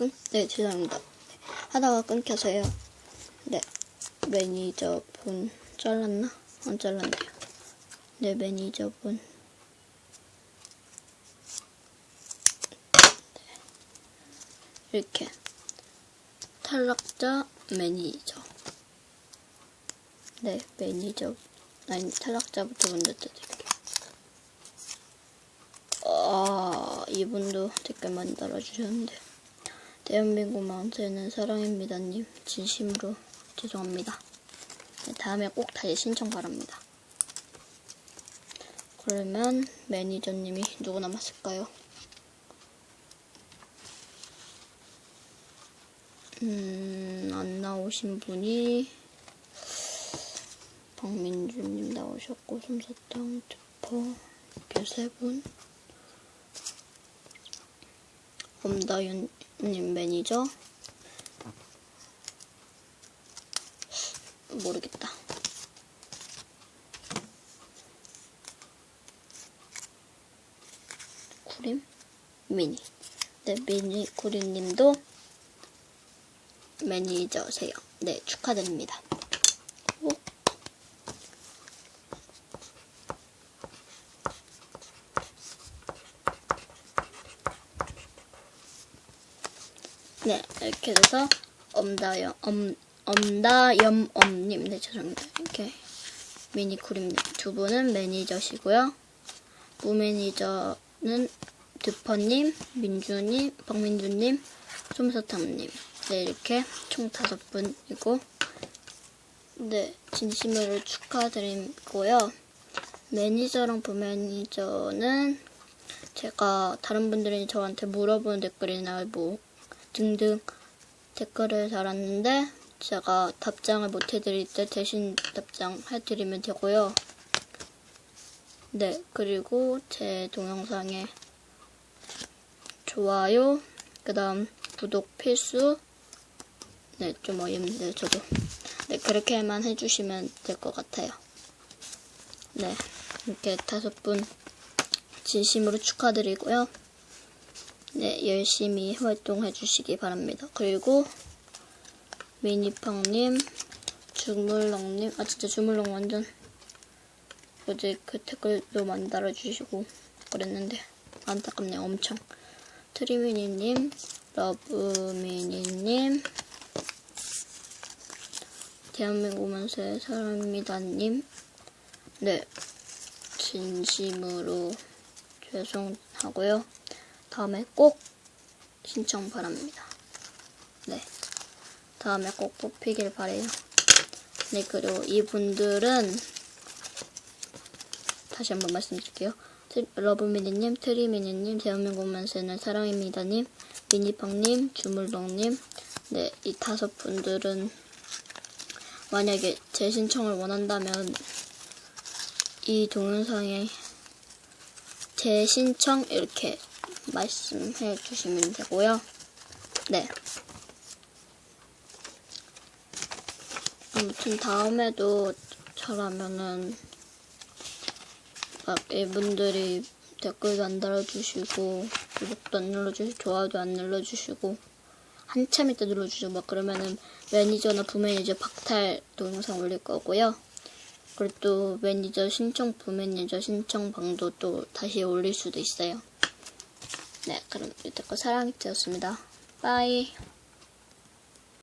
응? 네, 죄송합니다. 네, 하다가 끊겨서요. 네, 매니저분 잘랐나? 안 잘랐네요. 네, 매니저분. 네, 이렇게 탈락자 매니저. 네, 매니저. 아니, 탈락자부터 먼저 드릴게요. 아, 이분도 댓글 많이 달아주셨는데. 대한민국 만세는 사랑입니다님. 진심으로 죄송합니다. 네, 다음에 꼭 다시 신청 바랍니다. 그러면 매니저님이 누구 남았을까요? 음, 안 나오신 분이 박민주님 나오셨고, 솜사탕, 투퍼, 이렇게 세 분. 엄다윤님 매니저. 모르겠다. 구림? 미니. 네, 미니 구림님도 매니저세요. 네, 축하드립니다. 오. 네, 이렇게 돼서 엄다염, 엄, 엄다염 엄님, 네, 죄송합니다. 이렇게 미니쿠림님 두 분은 매니저시고요. 무매니저는 드퍼님, 민주님, 박민주님, 솜사탕님. 네, 이렇게 총 다섯 분이고, 네, 진심으로 축하드리고요. 매니저랑 부매니저는 제가 다른 분들이 저한테 물어보는 댓글이나 뭐 등등 댓글을 달았는데 제가 답장을 못 해드릴 때 대신 답장 해드리면 되고요. 네, 그리고 제 동영상에 좋아요, 그 다음 구독 필수, 네, 좀 어이없는데 저도. 네, 그렇게만 해주시면 될 것 같아요. 네, 이렇게 다섯 분 진심으로 축하드리고요. 네, 열심히 활동해 주시기 바랍니다. 그리고 미니팡님, 주물렁님, 아 진짜 주물렁 완전 어제 그 댓글도 많이 달아주시고 그랬는데 안타깝네요, 엄청. 트리미니님, 러브미니님, 대한민국 만세 사랑입니다님, 네, 진심으로 죄송하고요. 다음에 꼭 신청 바랍니다. 네. 다음에 꼭 뽑히길 바래요. 네, 그리고 이분들은 다시 한번 말씀드릴게요. 트- 러브미니님, 트리미니님, 대한민국 만세는 사랑입니다님, 미니팡님, 주물렁님, 네, 이 다섯 분들은 만약에 제 신청을 원한다면 이 동영상에 제 신청 이렇게 말씀해 주시면 되고요. 네. 아무튼 다음에도 잘하면은 막 이분들이 댓글도 안 달아주시고 구독도 안 눌러주시고 좋아요도 안 눌러주시고 한참 있다 눌러주시고 막 그러면은 매니저나 부매니저 박탈 동영상 올릴 거고요. 그리고 또 매니저 신청 부매니저 신청 방도 또 다시 올릴 수도 있어요. 네, 그럼 이때껏 사랑이 되었습니다. 빠이.